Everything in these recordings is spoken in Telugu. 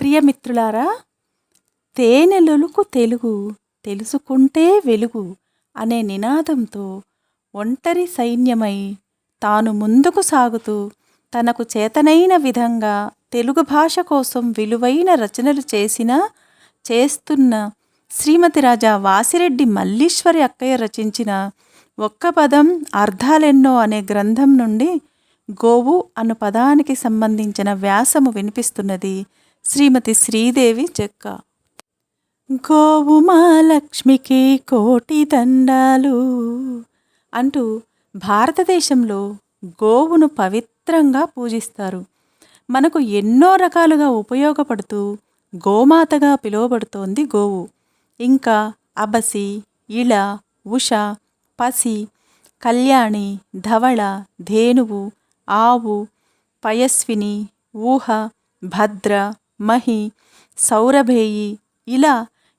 ప్రియమిత్రులారా తేనెలొలుకు తెలుగు తెలుసుకుంటే వెలుగు అనే నినాదంతో ఒంటరి సైన్యమై తాను ముందుకు సాగుతూ తనకు చేతనైన విధంగా తెలుగు భాష కోసం విలువైన రచనలు చేసిన చేస్తున్న శ్రీమతి రాజా వాసిరెడ్డి మల్లీశ్వరి అక్కయ్య రచించిన ఒక్క పదం అర్థాలెన్నో అనే గ్రంథం నుండి గోవు అను పదానికి సంబంధించిన వ్యాసము వినిపిస్తున్నది. శ్రీమతి శ్రీదేవి జక్క గోవు కోటి దండాలు అంటూ భారతదేశంలో గోవును పవిత్రంగా పూజిస్తారు. మనకు ఎన్నో రకాలుగా ఉపయోగపడుతూ గోమాతగా పిలువబడుతోంది గోవు. ఇంకా అబసి ఇళ ఉష పసి కళ్యాణి ధవళ ధేనువు ఆవు పయస్విని ఊహ భద్ర మహి సౌరభేయి ఇలా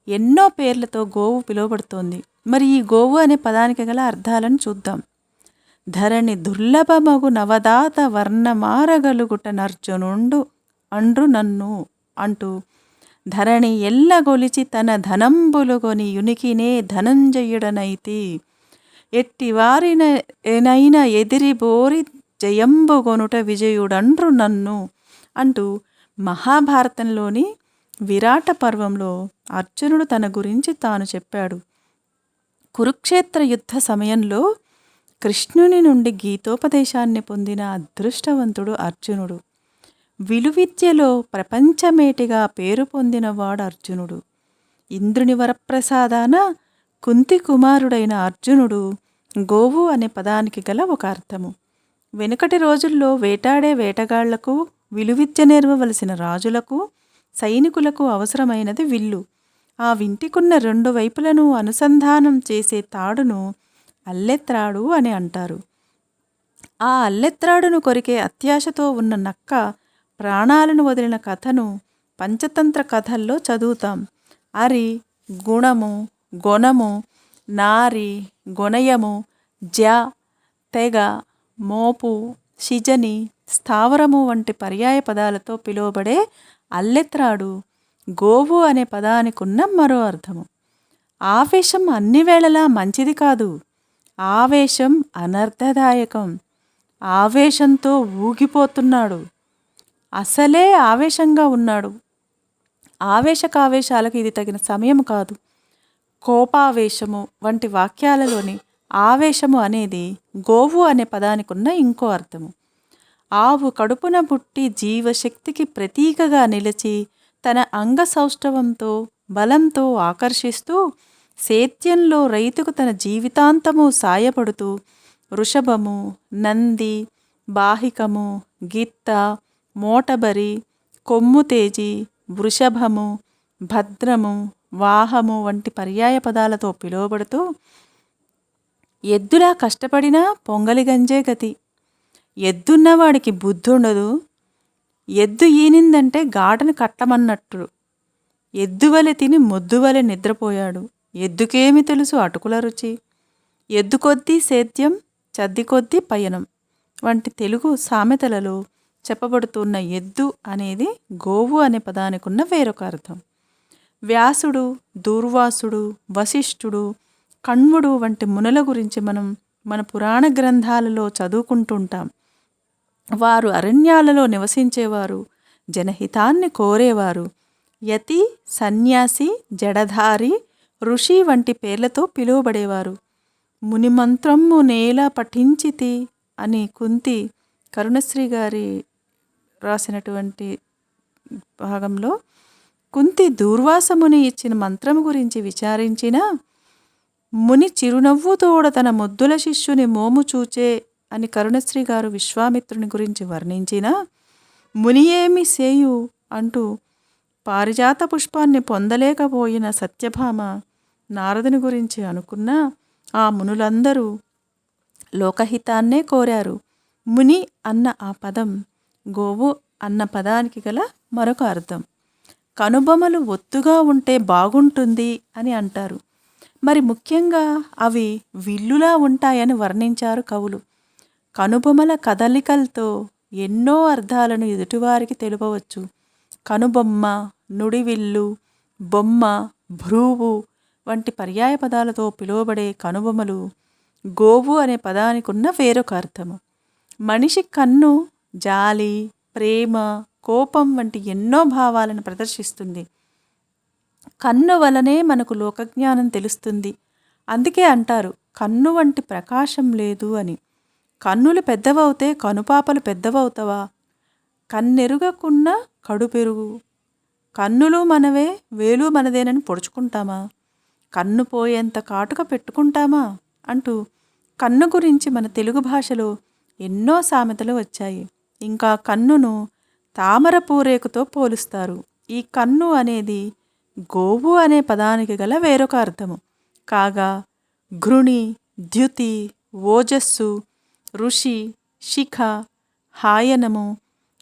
ఎన్నో పేర్లతో గోవు పిలువబడుతోంది. మరి ఈ గోవు అనే పదానికి గల అర్థాలను చూద్దాం. ధరణి దుర్లభమగు నవదాత వర్ణమారగలుగుట నర్జునుండు అండ్రు నన్ను అంటూ ధరణి ఎల్లగొలిచి తన ధనంబులుగొని యునికినే ధనంజయుడనైతి. ఎట్టి వారినైనా ఎదిరి బోరి జయంబుగొనుట విజయుడండ్రు నన్ను అంటూ మహాభారతంలోని విరాట పర్వంలో అర్జునుడు తన గురించి తాను చెప్పాడు. కురుక్షేత్ర యుద్ధ సమయంలో కృష్ణుని నుండి గీతోపదేశాన్ని పొందిన అదృష్టవంతుడు అర్జునుడు. విలువిద్యలో ప్రపంచమేటిగా పేరు పొందినవాడు అర్జునుడు. ఇంద్రుని వరప్రసాదాన కుంతి కుమారుడైన అర్జునుడు గోవు అనే పదానికి గల ఒక అర్థము. వెనుకటి రోజుల్లో వేటాడే వేటగాళ్ళకు విలువిద్య నేర్వవలసిన రాజులకు సైనికులకు అవసరమైనది విల్లు. ఆ వింటికున్న రెండు వైపులను అనుసంధానం చేసే తాడును అల్లెత్రాడు అని అంటారు. ఆ అల్లెత్రాడును కొరికే అత్యాశతో ఉన్న నక్క ప్రాణాలను వదిలిన కథను పంచతంత్ర కథల్లో చదువుతాం. అరి గుణము గొనము నారి గొనయము జ తెగ మోపు షిజని స్థావరము వంటి పర్యాయ పదాలతో పిలువబడే అల్లెత్రాడు గోవు అనే పదానికున్న మరో అర్థము. ఆవేశం అన్ని వేళలా మంచిది కాదు. ఆవేశం అనర్థదాయకం. ఆవేశంతో ఊగిపోతున్నాడు. అసలే ఆవేశంగా ఉన్నాడు. ఆవేశకావేశాలకు ఇది తగిన సమయం కాదు. కోపావేశము వంటి వాక్యాలలోని ఆవేశము అనేది గోవు అనే పదానికున్న ఇంకో అర్థము. ఆవు కడుపున పుట్టి జీవశక్తికి ప్రతీకగా నిలిచి తన అంగ సౌష్ఠవంతో బలంతో ఆకర్షిస్తూ సేద్యంలో రైతుకు తన జీవితాంతము సాయపడుతూ వృషభము నంది బాహికము గిత్త మోటబరి కొమ్ముతేజి వృషభము భద్రము వాహము వంటి పర్యాయ పదాలతో పిలువబడుతూ ఎద్దులా కష్టపడినా పొంగలి గంజే గతి. ఎద్దున్నవాడికి బుద్ధుండదు. ఎద్దు ఈనిందంటే గాటను కట్టమన్నట్టు. ఎద్దువలె తిని మొద్దువలె నిద్రపోయాడు. ఎద్దుకేమి తెలుసు అటుకుల రుచి. ఎద్దు కొద్దీ సేద్యం చద్ది కొద్దీ పయనం. వంటి తెలుగు సామెతలలో చెప్పబడుతున్న ఎద్దు అనేది గోవు అనే పదానికి ఉన్న వేరొక అర్థం. వ్యాసుడు దూర్వాసుడు వశిష్ఠుడు కణ్వుడు వంటి మునుల గురించి మనం మన పురాణ గ్రంథాలలో చదువుకుంటుంటాం. వారు అరణ్యాలలో నివసించేవారు జనహితాన్ని కోరేవారు. యతి సన్యాసి జడధారి ఋషి వంటి పేర్లతో పిలువబడేవారు. మునిమంత్రము నేల పఠించితి అని కుంతి కరుణశ్రీ గారి రాసినటువంటి భాగంలో కుంతి దూర్వాసముని ఇచ్చిన మంత్రం గురించి విచారించిన ముని చిరునవ్వుతోడ తన ముద్దుల శిష్యుని మోము చూచే అని కరుణశ్రీ గారు విశ్వామిత్రుని గురించి వర్ణించిన ముని ఏమి సేయు అంటూ పారిజాత పుష్పాన్ని పొందలేకపోయిన సత్యభామ నారదుని గురించి అనుకున్న ఆ మునులందరూ లోకహితాన్నే కోరారు. ముని అన్న ఆ పదం గోవు అన్న పదానికి గల మరొక అర్థం. కనుబొమలు ఒత్తుగా ఉంటే బాగుంటుంది అని అంటారు. మరి ముఖ్యంగా అవి విల్లులా ఉంటాయని వర్ణించారు కవులు. కనుబొమల కదలికలతో ఎన్నో అర్థాలను ఎదుటివారికి తెలుపవచ్చు. కనుబొమ్మ నుడివిల్లు బొమ్మ భ్రూవు వంటి పర్యాయ పదాలతో పిలువబడే కనుబొమ్మలు గోవు అనే పదానికి ఉన్న వేరొక అర్థము. మనిషి కన్ను జాలి ప్రేమ కోపం వంటి ఎన్నో భావాలను ప్రదర్శిస్తుంది. కన్ను వలనే మనకు లోకజ్ఞానం తెలుస్తుంది. అందుకే అంటారు కన్ను వంటి ప్రకాశం లేదు అని. కన్నులు పెద్దవవుతే కనుపాపలు పెద్దవవుతావా? కన్నెరుగకున్న కడు పెరుగు కన్నులు మనవే వేలు మనదేనని పొడుచుకుంటామా? కన్ను పోయేంత కాటుక పెట్టుకుంటామా? అంటూ కన్ను గురించి మన తెలుగు భాషలో ఎన్నో సామెతలు వచ్చాయి. ఇంకా కన్నును తామర పూరేకుతో పోలుస్తారు. ఈ కన్ను అనేది గోవు అనే పదానికి గల వేరొక అర్థము. కాగా ఘృణి ద్యుతి ఓజస్సు ఋషి శిఖ హాయనము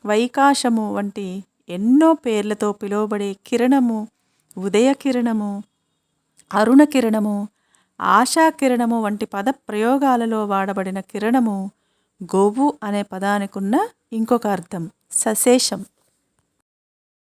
వైకాశము వంటి ఎన్నో పేర్లతో పిలువబడే కిరణము ఉదయ కిరణము అరుణ కిరణము ఆశా కిరణము వంటి పద ప్రయోగాలలో వాడబడిన కిరణము గోవు అనే పదానికున్న ఇంకొక అర్థం సశేషం.